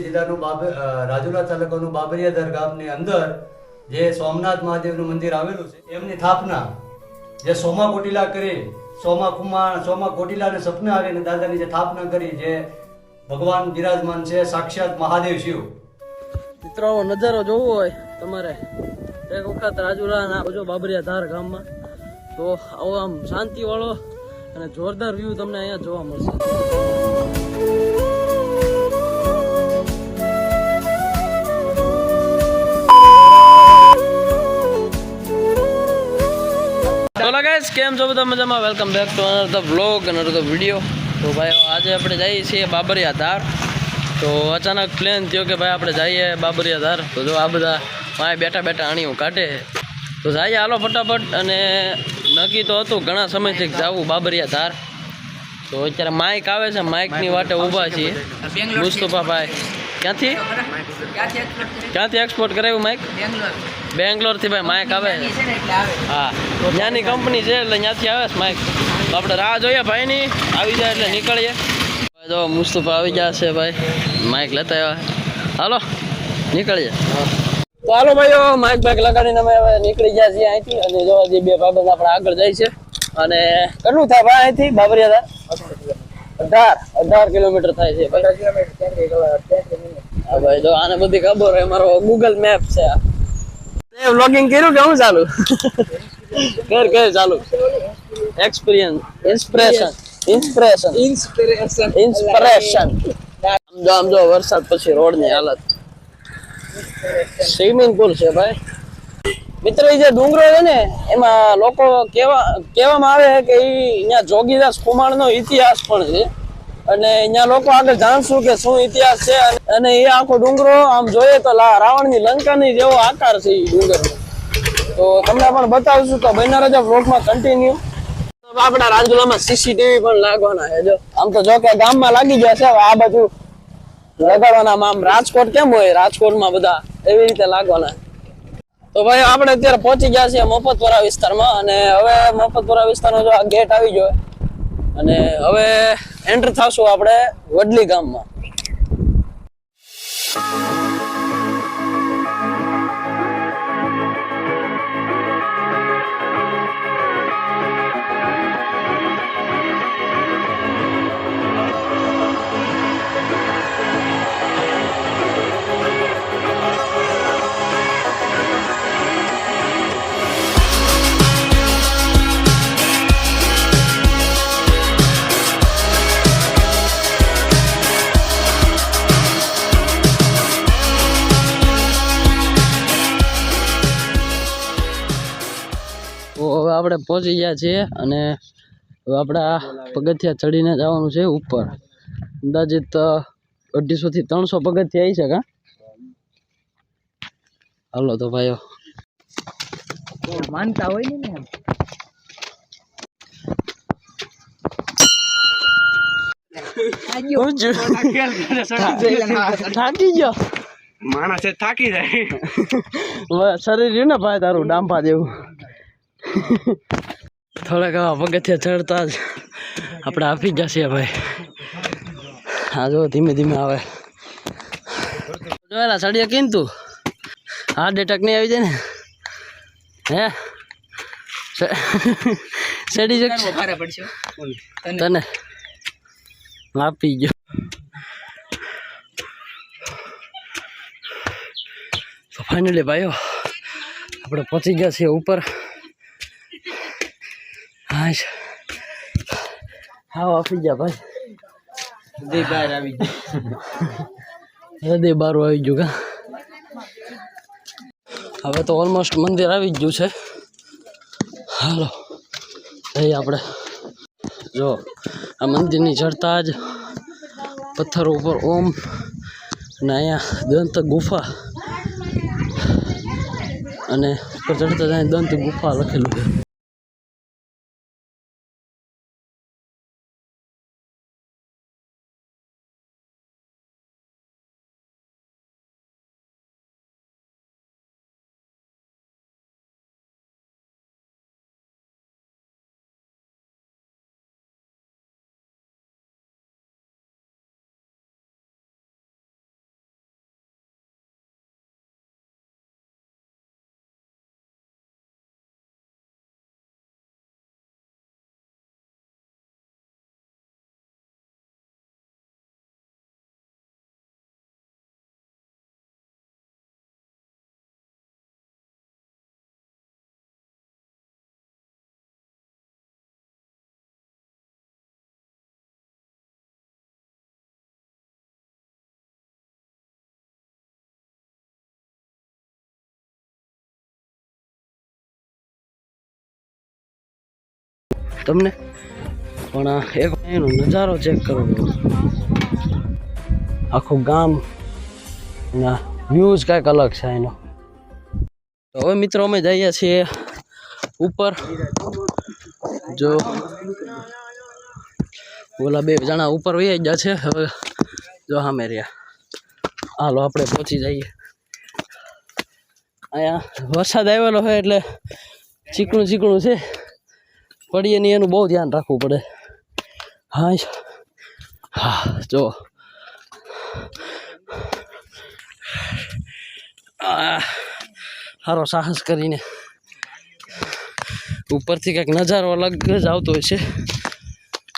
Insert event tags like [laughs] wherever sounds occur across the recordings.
જિલ્લાનું રાજુલા તાલુકાનું બાબરિયાધર ગામની અંદર જે સોમનાથ મહાદેવનું મંદિર આવેલું છે, એમની સ્થાપના જે સોમા કોટીલા કરી, સોમા કુમાર, સોમા કોટીલાને સપને આવીને દાદાની જે સ્થાપના કરી, જે ભગવાન બિરાજમાન છે, સાક્ષાત મહાદેવ શિવ. મિત્રો નજારો જોવો હોય તમારે. એક વખત રાજુલાના આવજો બાબરિયા ધાર ગામમાં. તો આવો આમ શાંતિવાળો અને જોરદાર વ્યૂ તમને અહીંયા જોવા મળશે. ચલો ગાઈસ કેમ છો બધા મજામાં? Welcome back to another blog the video તો ભાઈ આજે આપણે જઈએ છીએ બાબરિયા ધાર. તો અચાનક પ્લેન થયો કે ભાઈ આપણે જઈએ બાબરિયા ધાર. તો જો આ બધા માય બેઠા બેઠા અણીઓ કાઢે તો જઈએ હાલો ફટાફટ અને નક્કી તો હતું ઘણા સમયથી જવું બાબરિયા ધાર. તો અત્યારે માઇક આવે છે માઇકની વાટે ઊભા છીએ. મુસ્તફાભાઈ ક્યાંથી? ક્યાંથી એક્સપોર્ટ કરાવ્યું માઇક બેંગ્લોરથી ભાઈ માઇક આવે. હા. ત્યાંની કંપની છે એટલે ત્યાંથી આવે માઇક તો આપણે રાહ જોઈએ ભાઈની. આવી જાય એટલે નીકળીએ. જો મુસ્તફા આવી ગયા છે ભાઈ. માઇક લેતા આવ્યા. હાલો, નીકળીએ. તો ભાઈઓ માઇક બાઇક લગાડીને અમે હવે નીકળી ગયા છીએ અહીંથી. અને જોવા જઈએ બે ભાઈબંધ આપણે આગળ જાય છે. અને કેટલું થાય ભાઈ અહીંથી? બાબરિયા અઢાર અઢાર કિલોમીટર થાય છે ભાઈ. ભાઈ, જો આને બધી ખબર હોય, મારો ગૂગલ મેપ છે વ્લોગિંગ કર્યું કે હું ચાલુ? કર કર ચાલુ. Experience inspiration inspiration inspiration inspiration આમ જો આમ જો વરસાદ પછી રોડની હાલત. સ્વિમિંગ પુલ છે ભાઈ. મિત્ર એ જે ડુંગરો છે ને એમાં લોકો કેવા કહેવામાં આવે છે કે એ અહીંયા જોગીદાસ કુમાર નો ઇતિહાસ પણ છે. અને અહીંયા લોકો આગળ જાણશું કે શું ઇતિહાસ છે. અને- એ આખો ડુંગરો આમ જોઈએ તો રાવણની લંકાની જેવો આકાર છે એ ડુંગર તો તમને પણ બતાવશું તો બન્યા રહેજો વ્લોગમાં કન્ટિન્યુ આપણા રાજુલામાં સીસીટીવી પણ લાગવાના છે જો. આમ તો જો કે ગામમાં લાગી ગયા છે આ બાજુ લગાડવાના આમ રાજકોટ કેમ હોય? રાજકોટમાં બધા એવી રીતે લાગવાના. તો ભાઈ આપણે અત્યારે પહોંચી ગયા છીએ મફતપુરા વિસ્તારમાં અને હવે મફતપુરા વિસ્તારનો જો આ ગેટ આવી ગયો અને હવે એન્ટર થશું આપણે વડલી ગામમાં. આપણે પહોંચી ગયા છીએ અને હવે આપણે પગથિયા ચડીને જવાનું છે ઉપર. અંદાજિત અઢીસો થી ત્રણસો પગથિયા આવી શકે હાલો તો ભાઈઓ. માનતા હોય ને [laughs] થાકી ગયો. માણસ થાકી જાય. [laughs] શરીર રહ્યું ને ભાઈ તારું ડાંપા જેવું? થોડાક આવા પગથિયા ચડતા જ આપણે આપી જશે ભાઈ. હા જો ધીમે ધીમે આવે. જોયેલા ચડીએ કીન તું? હાર્ટ એટેક નહીં આવી જાય ને? હે? ચડી પડશે તને. આપી ગયો તો ફાઇનલી ભાઈઓ આપણે પહોંચી ગયા છીએ ઉપર. હા હા આપી જા ભાઈ. હૃદય બહાર આવી હૃદય બહાર આવી ગયું કા? હવે તો ઓલમોસ્ટ મંદિર આવી જ ગયું છે. હાલો જઈએ આપણે. જો આ મંદિરની ચડતા જ પથ્થર ઉપર ઓમ અને અહીંયા દંત ગુફા અને ઉપર ચડતા જાય દંત ગુફા લખેલું છે. તમને. પણ એક એનો નજારો ચેક કરો આખું ગામ ના વ્યૂઝ કાંઈક અલગ છે એનો તો હવે મિત્રો અમે જઈએ છીએ ઉપર. જો ઓલા બે જણા ઉપર વહી ગયા છે. હવે જો સામે રહ્યા. હાલો, આપણે પહોંચી જઈએ. અહીંયા વરસાદ આવેલો હોય એટલે ચીકણું ચીકણું છે. પડીએ નહીં એનું બહુ ધ્યાન રાખવું પડે. હા હા જો. સારો સાહસ કરીને ઉપરથી કંઈક નજારો અલગ જ આવતો હોય છે.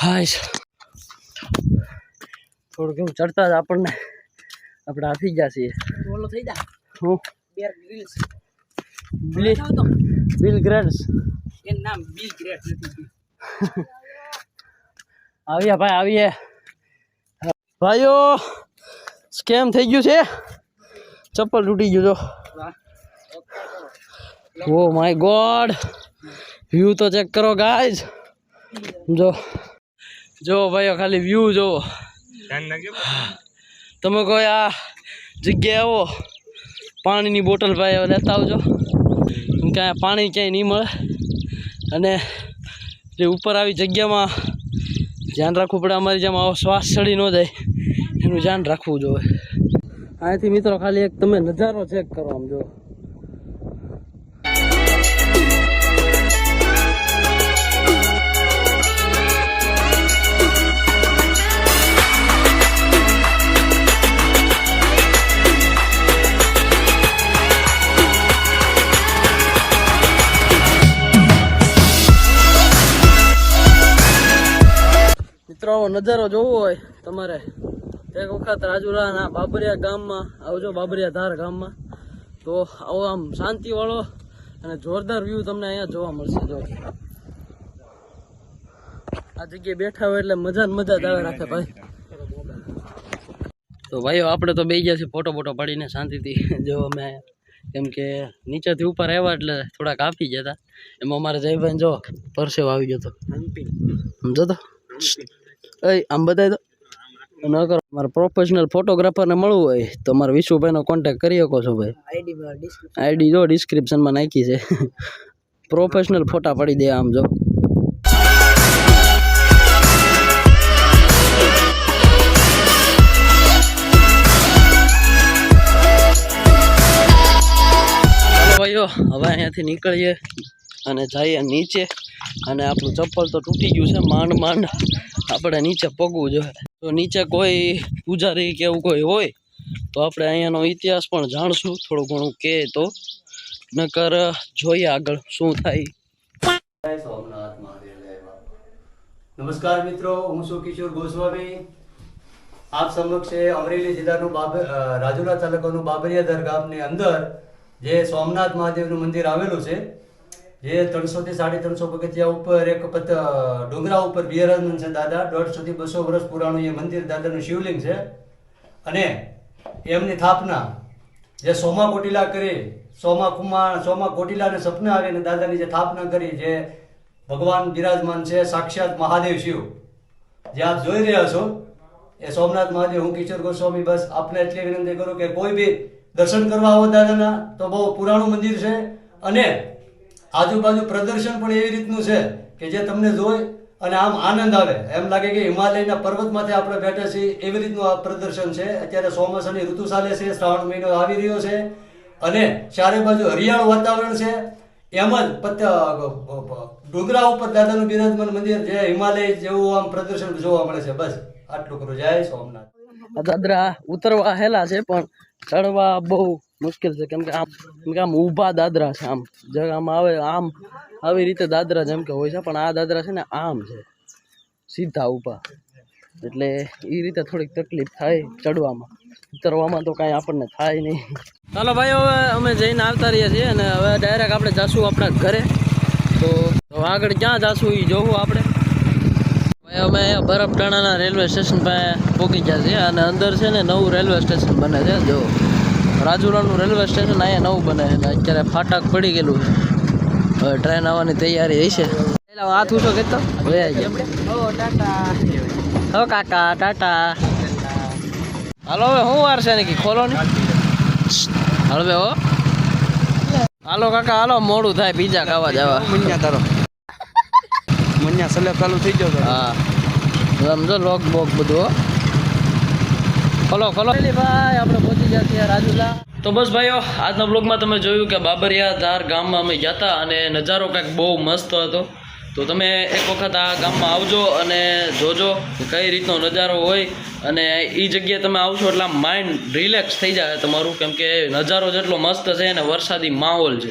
હાય. થોડુંક એવું ચડતા જ આપણને આપણે આપી ગયા છીએ. બોલો થઈ જા. હું? બિલ ગ્રેડ્સ એનું નામ બિલ ગ્રેટ નથી આવીએ ભાઈ આવીએ ભાઈઓ સ્કેમ થઈ ગયું છે ચપ્પલ તૂટી ગયું જો ઓ માય ગોડ વ્યૂ તો ચેક કરો ગાઈઝ જો જો ભાઈઓ ખાલી વ્યૂ જો તમે કોઈ આ જગ્યાએ આવો પાણીની બોટલ ભાઈ હવે લેતા આવજો કેમ કે અહીંયા પાણી ક્યાંય નહીં મળે અને જે ઉપર આવી જગ્યામાં ધ્યાન રાખવું પડે અમારી જેમ આવો શ્વાસ ચડી ન જાય, એનું ધ્યાન રાખવું જોઈએ. અહીંયાથી મિત્રો ખાલી એક તમે નજારો ચેક કરો આમ જો. મિત્રો આવો નજારો જોવો હોય તમારે. એક વખત રાજુલાના બાબરિયા ગામમાં આવજો બાબરિયા ધાર ગામમાં. તો આવો આમ શાંતિવાળો અને જોરદાર વ્યૂ તમને અહીંયા જોવા મળશે જો. આ જગ્યાએ બેઠા હોય એટલે મજા ને મજા જ આવે રાખે ભાઈ. તો ભાઈઓ આપણે તો બે ગયા છીએ ફોટો ફોટો પાડીને શાંતિથી. જો અમે કેમ કે નીચેથી ઉપર આવ્યા એટલે થોડાક આપી ગયા હતા. એમાં અમારે જયભાઈ જો પરસેવ આવી ગયો હતો. સમજો તો? એ આમ બતાવી દો ન કરો. મારે પ્રોફેશનલ ફોટોગ્રાફરને મળવું હોય તો મારે વિશુભાઈનો કોન્ટેક કરી શકો છો ભાઈ. આઈડી જો ડિસ્ક્રિપ્શનમાં નાખી છે. પ્રોફેશનલ ફોટા પડી દે આમ જો. ભાઈઓ હવે અહીંયાથી નીકળીએ અને જઈએ નીચે. અને આપણું ચપ્પલ તો તૂટી ગયું છે માંડ માંડ. આપણે નીચે પગવું જોઈએ તો નીચે કોઈ પૂજારી કે એવું કોઈ હોય તો આપણે અહીંયાનો ઇતિહાસ પણ જાણશું થોડું ઘણું કે તો. નકર જોઈએ આગળ શું થાય. નમસ્કાર મિત્રો હું છું કિશોર ગોસ્વામી. આપ સમક્ષ છે અમરેલી જિલ્લાનું બાબ અ, રાજુલા તાલુકાનું બાબરિયાધર ગામની અંદર જે સોમનાથ મહાદેવનું મંદિર આવેલું છે જે ત્રણસો થી સાડી ત્રણસો પગથિયા ઉપર એક ડુંગરા ઉપર બિરાજમાન છે, દાદા. દોઢસો થી બસો વર્ષ પુરાણું એ મંદિર દાદાનું શિવલિંગ છે. અને એમની સ્થાપના જે સોમા કોટીલા કરી, સોમા કુમાર, સોમા કોટિલાને સપના આવીને દાદાની જે સ્થાપના કરી, જે ભગવાન બિરાજમાન છે, સાક્ષાત મહાદેવ શિવ. જે આપ જોઈ રહ્યા છો, એ સોમનાથ મહાદેવ, હું કિશોર ગોસ્વામી, બસ આપને એટલી વિનંતી કરું કે કોઈ બી દર્શન કરવા આવો દાદાના, તો બહુ પુરાણું મંદિર છે. અને આજુબાજુ પ્રદર્શન પણ એવી રીતનું છે કે જે તમને જોઈ અને આમ આનંદ આવે. એમ લાગે કે હિમાલયના પર્વતમાંથી આપણે બેઠા છીએ એવી રીતનું આ પ્રદર્શન છે. અત્યારે ચોમાસાની ઋતુ ચાલે છે, શ્રાવણ મહિનો આવી રહ્યો છે અને ચારે બાજુ હરિયાળું વાતાવરણ છે. એમ જ ડુંગરા ઉપર દાદાનું બિરાજમાન મંદિર જે હિમાલય જેવું આમ પ્રદર્શન જોવા મળે છે. બસ, આટલું કરું. જય સોમનાથ. દાદરા ઉતરવા હેલા છે પણ ચડવા બહુ મુશ્કેલ છે. કેમ કે આમ કે આમ ઊભા દાદરા છે આમ. જગામાં આવે, આમ આવી રીતે દાદરા જેમ કે હોય છે, પણ આ દાદરા છે ને આમ છે. સીધા ઊભા. એટલે એ રીતે થોડીક તકલીફ થાય ચડવામાં. ઉતરવામાં તો કાંઈ આપણને થાય નહીં. ચાલો ભાઈ, હવે અમે જઈને આવતા રહીએ છીએ અને હવે ડાયરેક્ટ આપણે જાશું આપણા ઘરે. તો આગળ ક્યાં જાશું એ જોવું આપણે. ભાઈ, અમે બરફટાણાના રેલવે સ્ટેશન પાસે પહોંચી ગયા છીએ અને અંદર છે ને નવું રેલવે સ્ટેશન બને છે. જો. રાજુલાનું રેલવે સ્ટેશન અહીંયા નવું બને છે અત્યારે ફાટક પડી ગયેલું છે. હવે ટ્રેન આવવાની તૈયારી હશે. પેલા હાથ ઊંચો ટાટા. હો કાકા ટાટા. હાલો હવે શું વાર છે ને કે ખોલો ને. હાલો હો. હાલો કાકા હાલો મોડું થાય બીજા ખાવા જવા. મુન્યા તારો. મુન્યા સલે ચાલુ થઈ ગયો હા. સમજો લોક બોક બધું હલો ખોલો ભાઈ આપણે પહોંચી ગયા છીએ રાજુલા. તો બસ ભાઈઓ આજના બ્લોગમાં તમે જોયું કે બાબરિયા ધાર ગામમાં અમે ગયા હતા અને નજારો કંઈક બહુ મસ્ત હતો. તો તમે એક વખત આ ગામમાં આવજો અને જોજો કઈ રીતનો નજારો હોય. અને એ જગ્યાએ તમે આવશો એટલે માઇન્ડ રિલેક્સ થઈ જાય તમારું કેમ કે નજારો જેટલો મસ્ત છે અને વરસાદી માહોલ છે.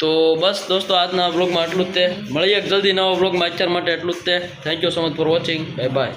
તો બસ દોસ્તો આજના બ્લોગમાં એટલું જ તે. મળીએ જલ્દી નવા બ્લોગમાં અત્યાર માટે એટલું જ તે. Thank you so much for watching bye bye